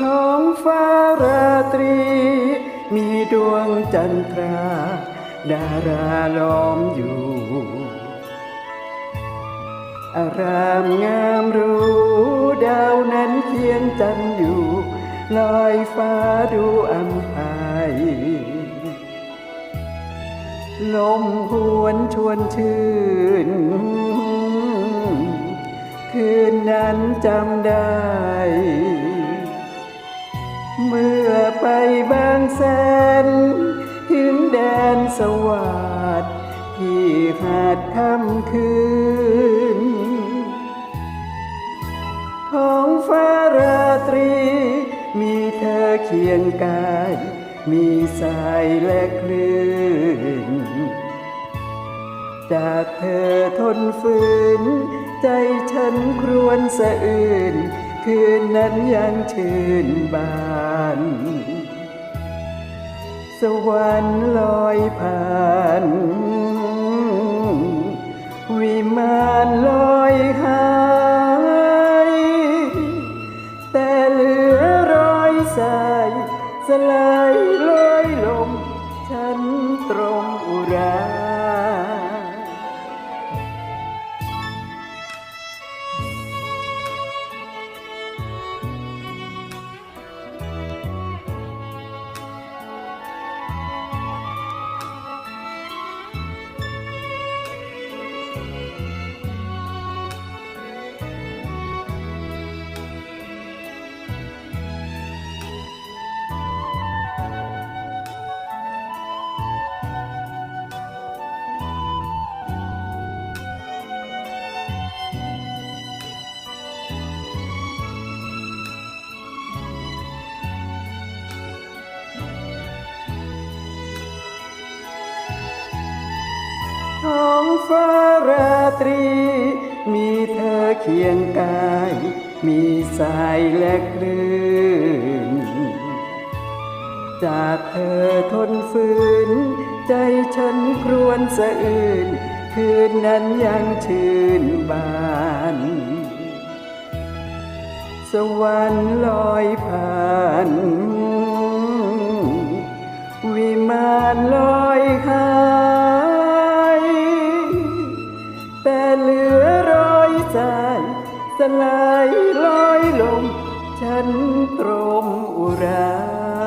ท้องฟ้าราตรี มีดวงจันทรา ดาราล้อมอยู่ อารามงามรู้ ดาวนั้นเคียงจันอยู่ ลอยฟ้าดูอัมพายลมหวนชวนชื่น คืนนั้นจำได้ เมื่อไปบางแสนถึงแดนสวัสดที่หาดค่ำคืน ท้องฟ้าราตรี มีเธอเคียงกาย มีสายและคลื่น จากเธอทนฝืน ใจฉันครวญสะอื่น คืนนั้นยังชื่นบาน สวรรค์ลอยผ่านวิมานลอยหายแต่เหลือรอยสาย สลายลอยลมฉันตรง ท้องฟ้าราตรี มีเธอเคียงกาย มีสายและคลื่น จากเธอทนฝืน ใจฉันครวญสะอื่น คืนนั้นยังชื่นบาน สวรรค์ลอยผ่าน สลายลอยลม ฉันตรมอุรา